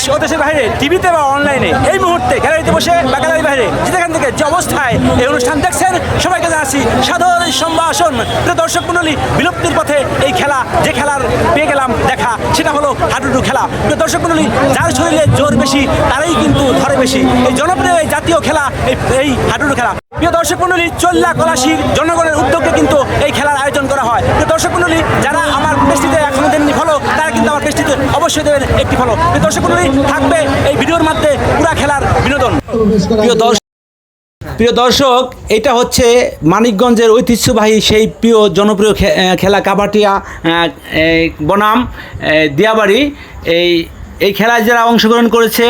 দেশ ও দেশের বাইরে, টিভিতে বা অনলাইনে এই মুহূর্তে গ্যালারিতে বসে বা গ্যালারির বাইরে, যেখান থেকে যে অবস্থায় এই অনুষ্ঠান দেখছেন, সবাইকে জানাচ্ছি সাধারণ সম্ভাষণ। দর্শক মণ্ডলী, বিলুপ্তির পথে এই খেলা, যে খেলার পেয়ে গেলাম দেখা, সেটা হলো হাডুডু খেলা। প্রিয় দর্শক মণ্ডলী, যার শরীরে জোর বেশি, তারাই কিন্তু ধরে বেশি। এই জনপ্রিয় এই জাতীয় খেলা, এই হাডুডু খেলা। প্রিয় দর্শক মণ্ডলী, চল্লা, কলাশির জনগণের উদ্যোগে কিন্তু এই খেলার আয়োজন করা হয় প্রিয় দর্শক মণ্ডলী যারা আমার পেস্টিতে এখনও দেননি ফলো তারা কিন্তু আমার পেস্টিতে অবশ্যই দেবেন একটি ফলো দর্শক থাকবে এই ভিডিওর মধ্যে পুরা খেলার বিনোদন। প্রিয় দর্শক প্রিয় দর্শক, এটা হচ্ছে মানিকগঞ্জের ঐতিহ্যবাহী সেই প্রিয় জনপ্রিয় খেলা কাবাটিয়া বনাম দিয়াবাড়ি। এই এই খেলায় যারা অংশগ্রহণ করেছে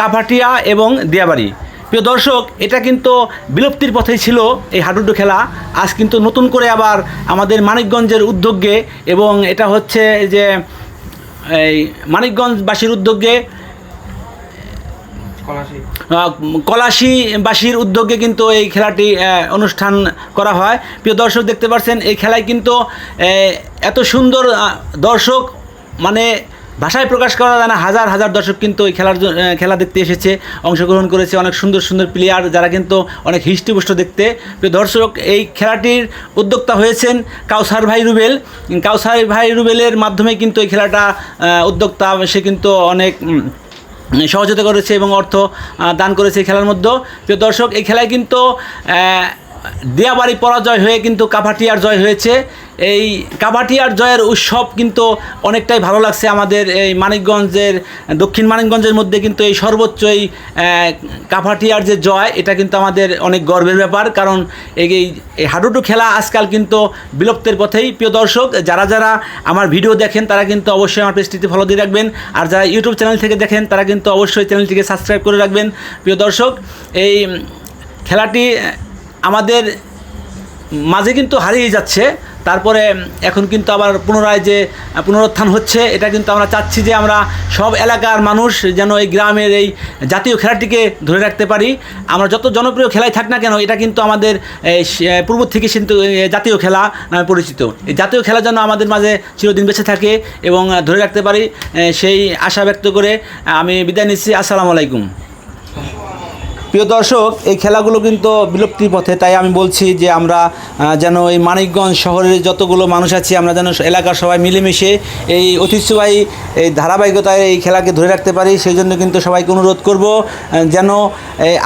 কাপাটিয়া এবং দিয়াবাড়ি। প্রিয় দর্শক, এটা কিন্তু বিলুপ্তির পথেই ছিল এই হাডুডু খেলা। আজ কিন্তু নতুন করে আবার আমাদের মানিকগঞ্জের উদ্যোগে এবং এটা হচ্ছে যে এই মানিকগঞ্জবাসীর উদ্যোগে কলাশিবাসীর উদ্যোগে কিন্তু এই খেলাটি অনুষ্ঠান করা হয়। প্রিয় দর্শক দেখতে পাচ্ছেন এই খেলায় কিন্তু এত সুন্দর দর্শক মানে ভাষায় প্রকাশ করা যায় না, হাজার হাজার দর্শক কিন্তু এই খেলার খেলা দেখতে এসেছে, অংশগ্রহণ করেছে অনেক সুন্দর সুন্দর প্লেয়ার যারা কিন্তু অনেক হিষ্টিপুষ্ট দেখতে। দর্শক, এই খেলাটির উদ্যোক্তা হয়েছেন কাউসার ভাই রুবেল। কাউসার ভাই রুবেলের মাধ্যমে কিন্তু এই খেলাটা উদ্যোক্তা, সে কিন্তু অনেক সহযোগিতা করেছে এবং অর্থ দান করেছে এই খেলার মধ্যে। প্রিয় দর্শক, এই খেলায় কিন্তু দিয়াবাড়ি পরাজয় হয়ে কিন্তু কাভাটিয়ার জয় হয়েছে। এই কাভাটিয়ার জয়ের উৎসব কিন্তু অনেকটাই ভালো লাগছে আমাদের এই মানিকগঞ্জের, দক্ষিণ মানিকগঞ্জের মধ্যে কিন্তু এই সর্বোচ্চ এই কাভাটিয়ার যে জয়, এটা কিন্তু আমাদের অনেক গর্বের ব্যাপার। কারণ এই এই হাডুডু খেলা আজকাল কিন্তু বিলুপ্তের পথেই। প্রিয় দর্শক, যারা যারা আমার ভিডিও দেখেন, তারা কিন্তু অবশ্যই আমার পেজটিতে ফলো দিয়ে রাখবেন। আর যারা ইউটিউব চ্যানেল থেকে দেখেন, তারা কিন্তু অবশ্যই চ্যানেলটিকে সাবস্ক্রাইব করে রাখবেন। প্রিয় দর্শক, এই খেলাটি আমাদের মাঝে কিন্তু হারিয়ে যাচ্ছে। তারপরে এখন কিন্তু আবার পুনরায় যে পুনরুত্থান হচ্ছে, এটা কিন্তু আমরা চাচ্ছি যে আমরা সব এলাকার মানুষ যেন এই গ্রামের এই জাতীয় খেলাটিকে ধরে রাখতে পারি। আমরা যত জনপ্রিয় খেলাই থাক না কেন, এটা কিন্তু আমাদের পূর্ব থেকে কিন্তু জাতীয় খেলা নামে পরিচিত। এই জাতীয় খেলা যেন আমাদের মাঝে চিরদিন বেঁচে থাকে এবং ধরে রাখতে পারি সেই আশা ব্যক্ত করে আমি বিদায় নিচ্ছি। আসসালামু আলাইকুম। প্রিয় দর্শক, এই খেলাগুলো কিন্তু বিলুপ্তির পথে। তাই আমি বলছি যে আমরা যেন এই মানিকগঞ্জ শহরের যতগুলো মানুষ আছি, আমরা যেন এলাকার সবাই মিলেমিশে এই ঐতিহ্যবাহী এই ধারাবাহিকতায় এই খেলাকে ধরে রাখতে পারি। সেই জন্য কিন্তু সবাইকে অনুরোধ করব যেন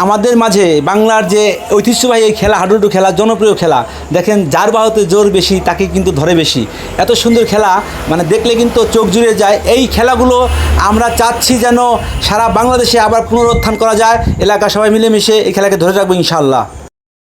আমাদের মাঝে বাংলার যে ঐতিহ্যবাহী এই খেলা, হাডুডু খেলা, জনপ্রিয় খেলা, দেখেন যার বাহুতে জোর বেশি, তাকে কিন্তু ধরে বেশি। এত সুন্দর খেলা মানে দেখলে কিন্তু চোখ জুড়ে যায়। এই খেলাগুলো আমরা চাচ্ছি যেন সারা বাংলাদেশে আবার পুনরুত্থান করা যায় এলাকা সবাই মিলেমিশে এই খেলাকে ধরে রাখব ইনশাল্লাহ